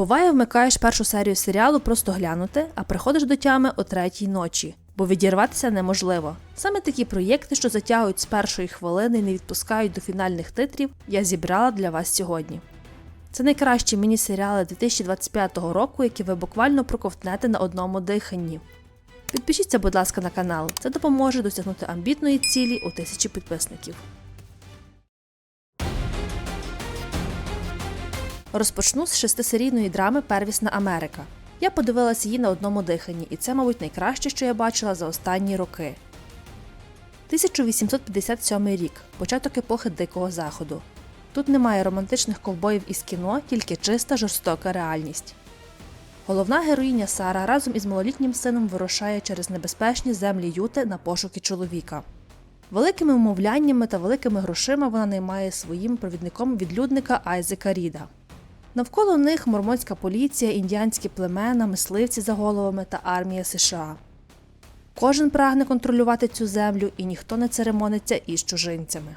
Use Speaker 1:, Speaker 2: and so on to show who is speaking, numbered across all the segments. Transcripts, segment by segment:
Speaker 1: Буває, вмикаєш першу серію серіалу просто глянути, а приходиш до тями о третій ночі, бо відірватися неможливо. Саме такі проєкти, що затягують з першої хвилини і не відпускають до фінальних титрів, я зібрала для вас сьогодні. Це найкращі міні-серіали 2025 року, які ви буквально проковтнете на одному диханні. Підпишіться, будь ласка, на канал, це допоможе досягнути амбітної цілі у тисячі підписників. Розпочну з шестисерійної драми Первісна Америка. Я подивилася її на одному диханні, і це, мабуть, найкраще, що я бачила за останні роки. 1857 рік початок епохи Дикого Заходу. Тут немає романтичних ковбоїв із кіно, тільки чиста жорстока реальність. Головна героїня Сара разом із малолітнім сином вирушає через небезпечні землі Юти на пошуки чоловіка. Великими вмовляннями та великими грошима вона наймає своїм провідником відлюдника Айзека Ріда. Навколо них мормонська поліція, індіанські племена, мисливці за головами та армія США. Кожен прагне контролювати цю землю і ніхто не церемониться із чужинцями.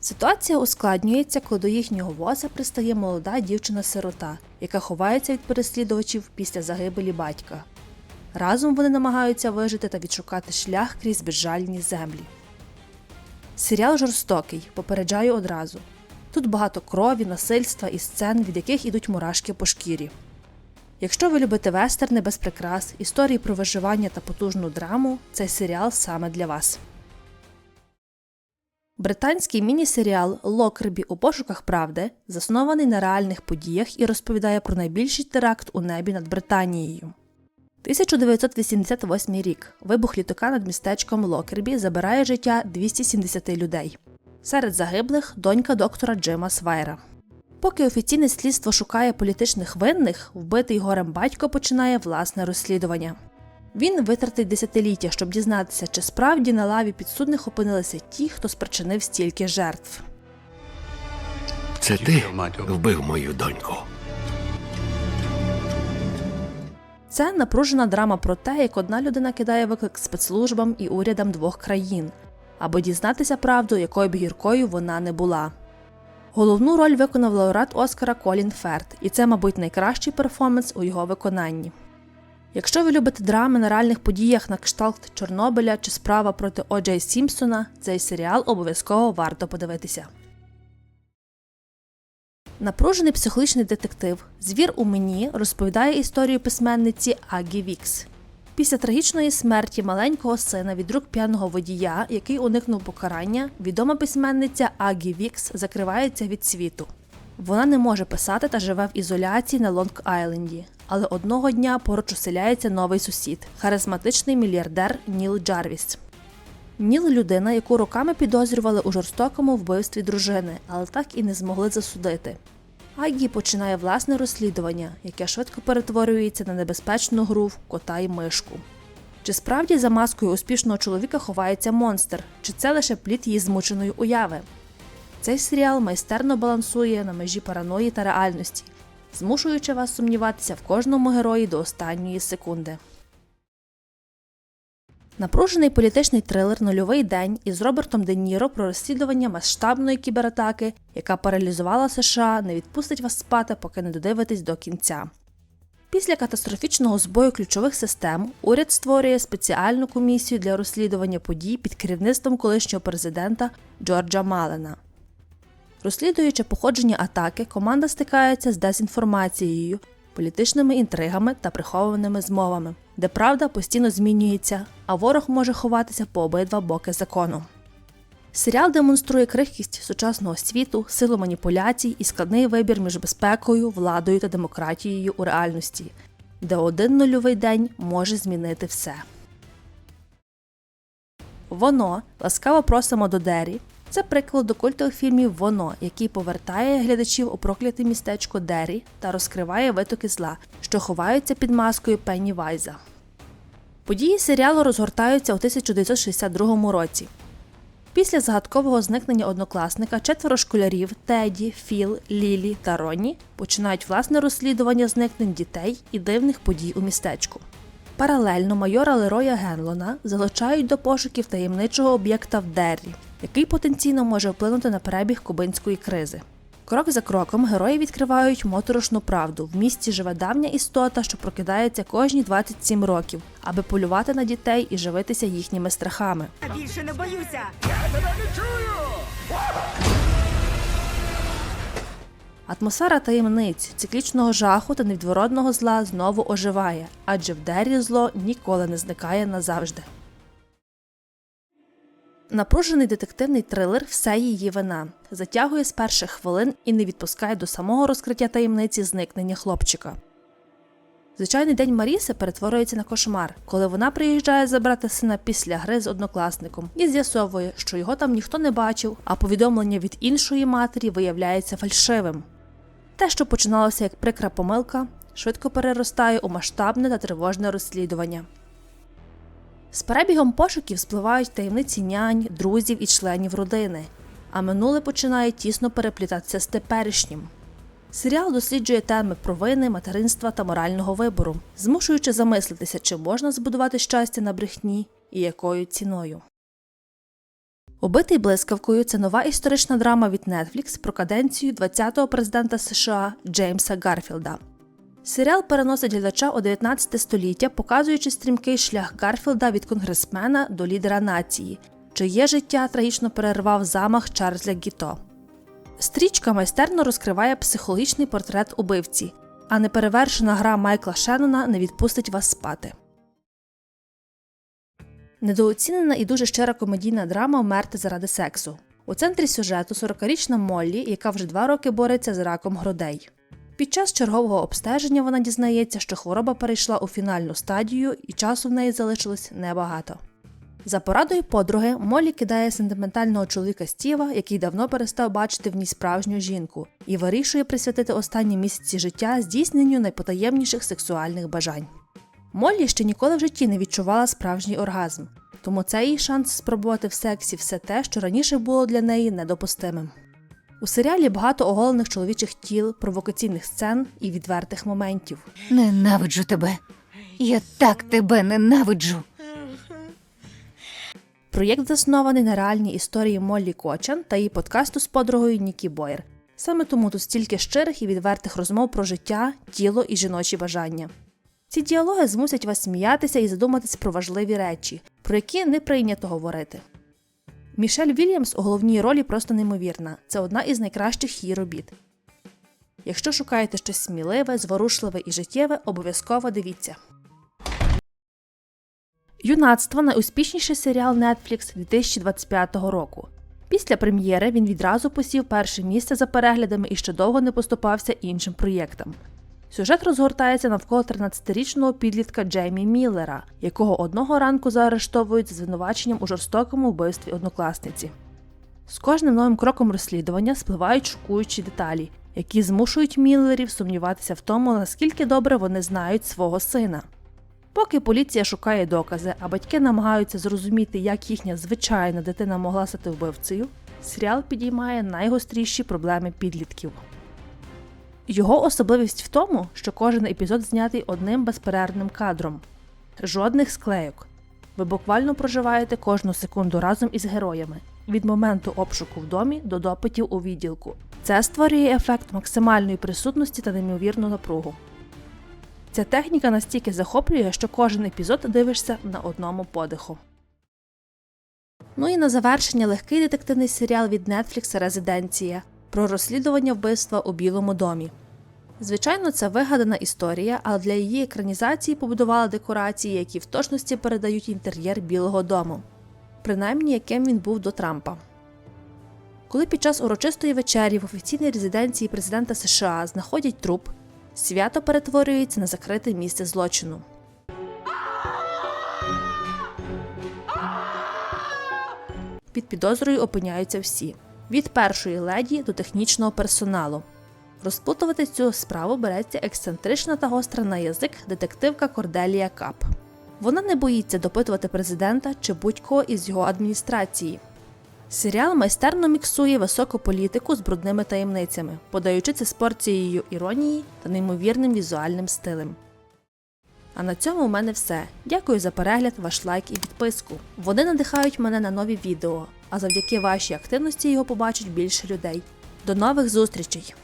Speaker 1: Ситуація ускладнюється, коли до їхнього воза пристає молода дівчина-сирота, яка ховається від переслідувачів після загибелі батька. Разом вони намагаються вижити та відшукати шлях крізь безжальні землі. Серіал жорстокий, попереджаю одразу. Тут багато крові, насильства і сцен, від яких ідуть мурашки по шкірі. Якщо ви любите вестерни без прикрас, історії про виживання та потужну драму, цей серіал саме для вас. Британський міні-серіал Локербі у пошуках правди заснований на реальних подіях і розповідає про найбільший теракт у небі над Британією. 1988 рік вибух літака над містечком Локербі забирає життя 270 людей. Серед загиблих донька доктора Джима Свайра. Поки офіційне слідство шукає політичних винних, вбитий горем батько починає власне розслідування. Він витратить десятиліття, щоб дізнатися, чи справді на лаві підсудних опинилися ті, хто спричинив стільки жертв.
Speaker 2: Це ти вбив мою доньку.
Speaker 1: Це напружена драма про те, як одна людина кидає виклик спецслужбам і урядам двох країн, аби дізнатися правду, якою б гіркою вона не була. Головну роль виконав лауреат Оскара Колін Ферт, і це, мабуть, найкращий перформанс у його виконанні. Якщо ви любите драми на реальних подіях на кшталт Чорнобиля чи справа проти Оджей Сімпсона, цей серіал обов'язково варто подивитися. Напружений психологічний детектив Звір у мені розповідає історію письменниці Агі Вікс. Після трагічної смерті маленького сина від рук п'яного водія, який уникнув покарання, відома письменниця Агі Вікс закривається від світу. Вона не може писати та живе в ізоляції на Лонг Айленді, але одного дня поруч оселяється новий сусід харизматичний мільярдер Ніл Джарвіс. Ніл людина, яку роками підозрювали у жорстокому вбивстві дружини, але так і не змогли засудити. Агі починає власне розслідування, яке швидко перетворюється на небезпечну гру в кота й мишку. Чи справді за маскою успішного чоловіка ховається монстр, чи це лише плід її змученої уяви? Цей серіал майстерно балансує на межі параної та реальності, змушуючи вас сумніватися в кожному герої до останньої секунди. Напружений політичний трилер Нульовий день із Робертом Де Ніро про розслідування масштабної кібератаки, яка паралізувала США, не відпустить вас спати, поки не додивитесь до кінця. Після катастрофічного збою ключових систем уряд створює спеціальну комісію для розслідування подій під керівництвом колишнього президента Джорджа Малена. Розслідуючи походження атаки, команда стикається з дезінформацією, політичними інтригами та прихованими змовами, де правда постійно змінюється, а ворог може ховатися по обидва боки закону. Серіал демонструє крихкість сучасного світу, силу маніпуляцій і складний вибір між безпекою, владою та демократією у реальності, де один нульовий день може змінити все. Воно ласкаво просимо до Дері. Це приклад до культових фільмів Воно, який повертає глядачів у прокляте містечко Дері та розкриває витоки зла, що ховаються під маскою Пенні Вайза. Події серіалу розгортаються у 1962 році. Після загадкового зникнення однокласника четверо школярів Теді, Філ, Лілі та Ронні починають власне розслідування зникнень дітей і дивних подій у містечку. Паралельно майора Лероя Генлона залучають до пошуків таємничого об'єкта в Деррі, який потенційно може вплинути на перебіг кубинської кризи. Крок за кроком герої відкривають моторошну правду. В місті живе давня істота, що прокидається кожні 27 років, аби полювати на дітей і живитися їхніми страхами.
Speaker 3: Я більше не боюся. Я тебе відчую!
Speaker 1: Атмосфера таємниць, циклічного жаху та невідворотного зла знову оживає, адже в Дері зло ніколи не зникає назавжди. Напружений детективний трилер все її вина затягує з перших хвилин і не відпускає до самого розкриття таємниці зникнення хлопчика. Звичайний день Маріси перетворюється на кошмар, коли вона приїжджає забрати сина після гри з однокласником і з'ясовує, що його там ніхто не бачив, а повідомлення від іншої матері виявляється фальшивим. Те, що починалося як прикра помилка, швидко переростає у масштабне та тривожне розслідування. З перебігом пошуків спливають таємниці нянь, друзів і членів родини, а минуле починає тісно переплітатися з теперішнім. Серіал досліджує теми провини, материнства та морального вибору, змушуючи замислитися, чи можна збудувати щастя на брехні і якою ціною. Убитий блискавкою це нова історична драма від Netflix про каденцію 20-го президента США Джеймса Гарфілда. Серіал переносить глядача у 19 століття, показуючи стрімкий шлях Гарфілда від конгресмена до лідера нації, чиє життя трагічно перервав замах Чарльза Гіто. Стрічка майстерно розкриває психологічний портрет убивці, а неперевершена гра Майкла Шеннона не відпустить вас спати. Недооцінена і дуже щира комедійна драма Вмерти заради сексу. У центрі сюжету 40-річна Моллі, яка вже два роки бореться з раком грудей. Під час чергового обстеження вона дізнається, що хвороба перейшла у фінальну стадію і часу в неї залишилось небагато. За порадою подруги Моллі кидає сентиментального чоловіка Стіва, який давно перестав бачити в ній справжню жінку, і вирішує присвятити останні місяці життя здійсненню найпотаємніших сексуальних бажань. Моллі ще ніколи в житті не відчувала справжній оргазм, тому це її шанс спробувати в сексі все те, що раніше було для неї недопустимим. У серіалі багато оголених чоловічих тіл, провокаційних сцен і відвертих моментів.
Speaker 4: Ненавиджу тебе. Я так тебе ненавиджу.
Speaker 1: Проєкт заснований на реальній історії Моллі Кочан та її подкасту з подругою Нікі Бойер. Саме тому тут стільки щирих і відвертих розмов про життя, тіло і жіночі бажання. Ці діалоги змусять вас сміятися і задуматись про важливі речі, про які не прийнято говорити. Мішель Вільямс у головній ролі просто неймовірна. Це одна із найкращих її робіт. Якщо шукаєте щось сміливе, зворушливе і життєве, обов'язково дивіться. Юнацтво найуспішніший серіал Netflix 2025 року. Після прем'єри він відразу посів перше місце за переглядами і ще довго не поступався іншим проєктам. Сюжет розгортається навколо 13-річного підлітка Джеймі Міллера, якого одного ранку заарештовують за звинуваченням у жорстокому вбивстві однокласниці. З кожним новим кроком розслідування спливають шокуючі деталі, які змушують Міллерів сумніватися в тому, наскільки добре вони знають свого сина. Поки поліція шукає докази, а батьки намагаються зрозуміти, як їхня звичайна дитина могла стати вбивцею, серіал підіймає найгостріші проблеми підлітків. Його особливість в тому, що кожен епізод знятий одним безперервним кадром. Жодних склейок. Ви буквально проживаєте кожну секунду разом із героями від моменту обшуку в домі до допитів у відділку. Це створює ефект максимальної присутності та неймовірну напругу. Ця техніка настільки захоплює, що кожен епізод дивишся на одному подиху. Ну і на завершення легкий детективний серіал від Netflix Резиденція про розслідування вбивства у Білому домі. Звичайно, це вигадана історія, але для її екранізації побудували декорації, які в точності передають інтер'єр Білого дому, принаймні яким він був до Трампа. Коли під час урочистої вечері в офіційній резиденції президента США знаходять труп, свято перетворюється на закрите місце злочину. Під підозрою опиняються всі від першої леді до технічного персоналу. Розпутувати цю справу береться ексцентрична та гостра на язик детективка Корделія Кап. Вона не боїться допитувати президента чи будь-кого із його адміністрації. Серіал майстерно міксує високу політику з брудними таємницями, подаючи це з порцією іронії та неймовірним візуальним стилем. А на цьому у мене все. Дякую за перегляд, ваш лайк і підписку. Вони надихають мене на нові відео, а завдяки вашій активності його побачить більше людей. До нових зустрічей!